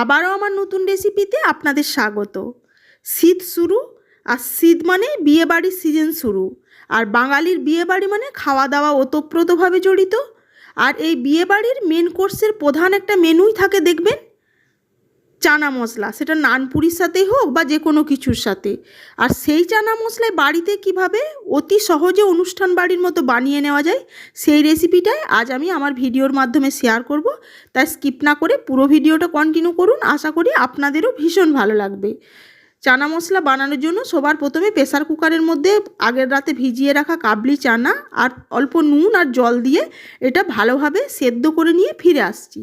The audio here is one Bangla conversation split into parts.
আবারও আমার নতুন রেসিপিতে আপনাদের স্বাগত। শীত শুরু, আর শীত মানে বিয়েবাড়ির সিজন শুরু। আর বাঙালির বিয়েবাড়ি মানে খাওয়া দাওয়া ওতপ্রোতভাবে জড়িত। আর এই বিয়েবাড়ির মেন কোর্সের প্রধান একটা মেনুই থাকে, দেখবেন? চানা মশলা, সেটা নানপুরির সাথেই হোক বা যে কোনো কিছুর সাথে। আর সেই চানা মশলায় বাড়িতে কীভাবে অতি সহজে অনুষ্ঠান বাড়ির মতো বানিয়ে নেওয়া যায়, সেই রেসিপিটাই আজ আমি আমার ভিডিওর মাধ্যমে শেয়ার করব। তাই স্কিপ না করে পুরো ভিডিওটা কন্টিনিউ করুন। আশা করি আপনাদেরও ভীষণ ভালো লাগবে। চানা মশলা বানানোর জন্য সবার প্রথমে প্রেসার কুকারের মধ্যে আগের রাতে ভিজিয়ে রাখা কাবলি চানা আর অল্প নুন আর জল দিয়ে এটা ভালোভাবে সেদ্ধ করে নিয়ে ফিরে আসছি।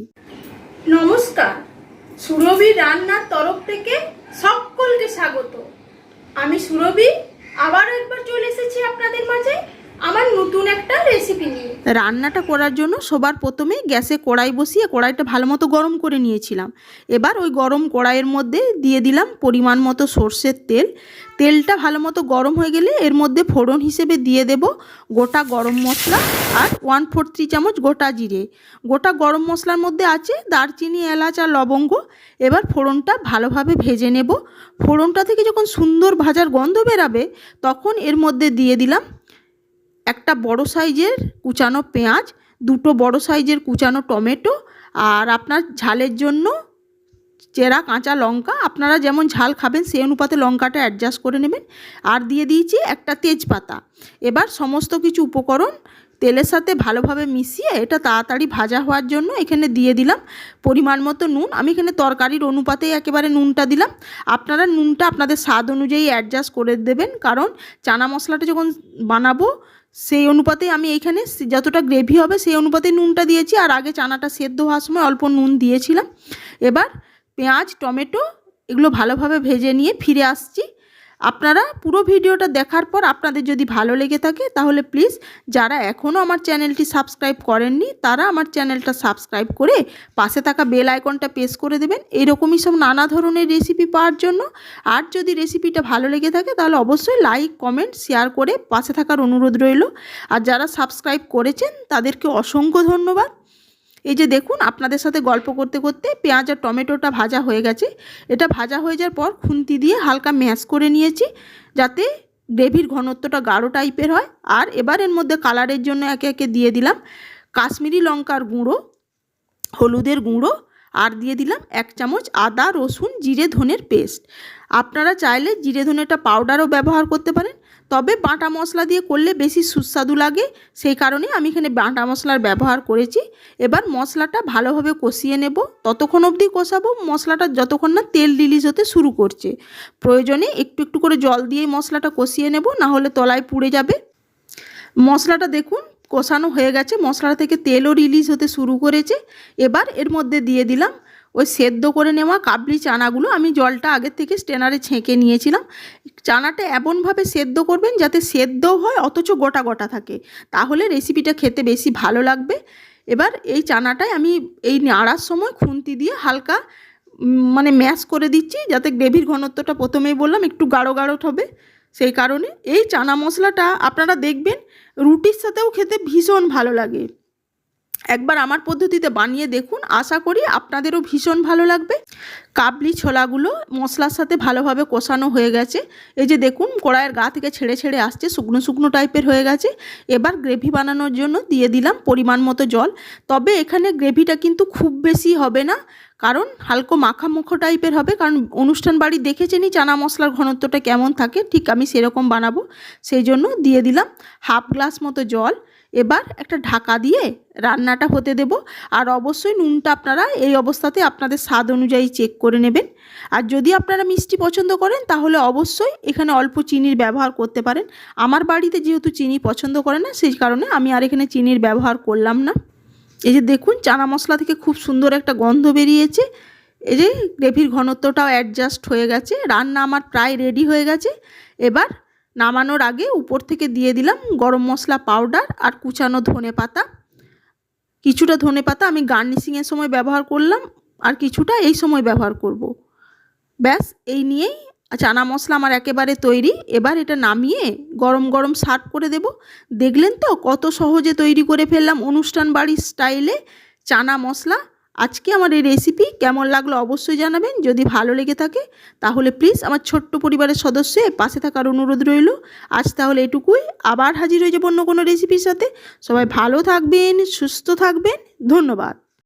নমস্কার। সুরভি রান্নার তরফ থেকে সকলকে স্বাগত। আমি সুরভি আবারও একবার চলে এসেছি আপনাদের মাঝে। আমার নতুন একটা রেসিপি নিয়ে। রান্নাটা করার জন্য সবার প্রথমে গ্যাসে কড়াই বসিয়ে কড়াইটা ভালো মতো গরম করে নিয়েছিলাম। এবার ওই গরম কড়াইয়ের মধ্যে দিয়ে দিলাম পরিমাণ মতো সর্ষের তেল। তেলটা ভালো মতো গরম হয়ে গেলে এর মধ্যে ফোড়ন হিসেবে দিয়ে দেব গোটা গরম মশলা আর ওয়ান ফোর থ্রি চামচ গোটা জিরে। গোটা গরম মশলার মধ্যে আছে দারচিনি, এলাচ আর লবঙ্গ। এবার ফোড়নটা ভালোভাবে ভেজে নেব। ফোড়নটা থেকে যখন সুন্দর ভাজার গন্ধ বেরাবে, তখন এর মধ্যে দিয়ে দিলাম একটা বড় সাইজের কুচানো পেঁয়াজ, দুটো বড় সাইজের কুচানো টমেটো, আর আপনার ঝালের জন্য চেরা কাঁচা লঙ্কা। আপনারা যেমন ঝাল খাবেন, সেই অনুপাতে লঙ্কাটা অ্যাডজাস্ট করে নেবেন। আর দিয়ে দিয়েছি একটা তেজপাতা। এবার সমস্ত কিছু উপকরণ তেলের সাথে ভালোভাবে মিশিয়ে এটা তাড়াতাড়ি ভাজা হওয়ার জন্য এখানে দিয়ে দিলাম পরিমাণ মতো নুন। আমি এখানে তরকারির অনুপাতেই একেবারে নুনটা দিলাম। আপনারা নুনটা আপনাদের স্বাদ অনুযায়ী অ্যাডজাস্ট করে দেবেন। কারণ চানা মশলাটা যখন বানাবো সেই অনুপাতে আমি এইখানে যতটা গ্রেভি হবে সেই অনুপাতে নুনটা দিয়েছি। আর আগে চানাটা সেদ্ধ হওয়ার সময় অল্প নুন দিয়েছিলাম। এবার পেঁয়াজ, টমেটো এগুলো ভালোভাবে ভেজে নিয়ে ফিরে আসছি। আপনারা পুরো ভিডিওটা দেখার পর আপনাদের যদি ভালো লেগে থাকে, তাহলে প্লিজ যারা এখনও আমার চ্যানেলটি সাবস্ক্রাইব করেননি, তারা আমার চ্যানেলটা সাবস্ক্রাইব করে পাশে থাকা বেল আইকনটা প্রেস করে দেবেন। এরকমই সব নানা ধরনের রেসিপি পাওয়ার জন্য। আর যদি রেসিপিটা ভালো লেগে থাকে, তাহলে অবশ্যই লাইক কমেন্ট শেয়ার করে পাশে থাকার অনুরোধ রইল। আর যারা সাবস্ক্রাইব করেছেন, তাদেরকে অসংখ্য ধন্যবাদ। এই যে দেখুন, আপনাদের সাথে গল্প করতে করতে পেঁয়াজ আর টমেটোটা ভাজা হয়ে গেছে। এটা ভাজা হয়ে যাওয়ার পর খুন্তি দিয়ে হালকা ম্যাশ করে নিয়েছি, যাতে গ্রেভির ঘনত্বটা গাঢ় টাইপের হয়। আর এবার এর মধ্যে কালারের জন্য একে একে দিয়ে দিলাম কাশ্মীরি লঙ্কার গুঁড়ো, হলুদের গুঁড়ো, আর দিয়ে দিলাম এক চামচ আদা, রসুন, জিরে, ধনের পেস্ট। আপনারা চাইলে জিরে ধনেটা পাউডারও ব্যবহার করতে পারেন তবে বাটা মশলা দিয়ে করলে বেশি সুস্বাদু লাগে। সেই কারণে আমি এখানে বাটা মশলার ব্যবহার করেছি। এবার মশলাটা ভালোভাবে কষিয়ে নেব। ততক্ষণ অবধি কষাবো। মশলাটা যতক্ষণ না তেল রিলিজ হতে শুরু করছে। প্রয়োজনে একটু একটু করে জল দিয়ে মশলাটা কষিয়ে নেব না হলে তলায় পুড়ে যাবে। মশলাটা দেখুন, কষানো হয়ে গেছে। মশলা থেকে তেলও রিলিজ হতে শুরু করেছে। এবার এর মধ্যে দিয়ে দিলাম ওই সেদ্ধ করে নেওয়া কাবলি চানাগুলো আমি জলটা আগের থেকে স্টেনারে ছেঁকে নিয়েছিলাম। চানাটা এমনভাবে সেদ্ধ করবেন যাতে সেদ্ধ হয়, অথচ গোটা গোটা থাকে। তাহলে রেসিপিটা খেতে বেশি ভালো লাগবে। এবার এই চানাটায় আমি এই নাড়ার সময় খুন্তি দিয়ে হালকা মানে ম্যাশ করে দিচ্ছি যাতে গ্রেভির ঘনত্বটা প্রথমেই বললাম একটু গাঢ় গাঢ় হবে। সেই কারণে এই চানা মশলাটা আপনারা দেখবেন রুটির সাথেও খেতে ভীষণ ভালো লাগে। একবার আমার পদ্ধতিতে বানিয়ে দেখুন। আশা করি আপনাদেরও ভীষণ ভালো লাগবে। কাবলি ছোলাগুলো মশলার সাথে ভালোভাবে কষানো হয়ে গেছে। এই যে দেখুন, কড়াইয়ের গা থেকে ছেড়ে ছেড়ে আসছে, শুকনো শুকনো টাইপের হয়ে গেছে। এবার গ্রেভি বানানোর জন্য দিয়ে দিলাম পরিমাণ মতো জল। তবে এখানে গ্রেভিটা কিন্তু খুব বেশি হবে না, কারণ হালকো মাখামুখো টাইপের হবে, কারণ অনুষ্ঠান বাড়ি দেখেছেনই চানা মশলার ঘনত্বটা কেমন থাকে, ঠিক আমি সেরকম বানাবো। সেই জন্য দিয়ে দিলাম হাফ গ্লাস মতো জল। এবার একটা ঢাকা দিয়ে রান্নাটা হতে দেব। আর অবশ্যই নুনটা আপনারা এই অবস্থাতে আপনাদের স্বাদ অনুযায়ী চেক করে নেবেন। আর যদি আপনারা মিষ্টি পছন্দ করেন, তাহলে অবশ্যই এখানে অল্প চিনির ব্যবহার করতে পারেন। আমার বাড়িতে যেহেতু চিনি পছন্দ করে না, সেই কারণে আমি আর এখানে চিনির ব্যবহার করলাম না। এই যে দেখুন, চানা মশলা থেকে খুব সুন্দর একটা গন্ধ বেরিয়েছে। এই যে গ্রেভির ঘনত্বটাও অ্যাডজাস্ট হয়ে গেছে। রান্না আমার প্রায় রেডি হয়ে গেছে। এবার নামানোর আগে উপর থেকে দিয়ে দিলাম গরম মশলা পাউডার আর কুচানো ধনে পাতা। কিছুটা ধনে পাতা আমি গার্নিশিংয়ের সময় ব্যবহার করলাম আর কিছুটা এই সময় ব্যবহার করব। ব্যাস, এই নিয়েই চানা মশলা আমার একেবারে তৈরি। এবার এটা নামিয়ে গরম গরম সার্ভ করে দেব। দেখলেন তো কত সহজে তৈরি করে ফেললাম অনুষ্ঠান বাড়ির স্টাইলে চানা মশলা। আজকে আমার এই রেসিপি কেমন লাগল অবশ্যই জানাবেন। যদি ভালো লেগে থাকে, তাহলে প্লিজ আমার ছোট্ট পরিবারের সদস্য পাশে থাকার অনুরোধ রইল। আজ তাহলে এটুকুই। আবার হাজির হয়ে যাব অন্য কোনো রেসিপির সাথে। সবাই ভালো থাকবেন, সুস্থ থাকবেন। ধন্যবাদ।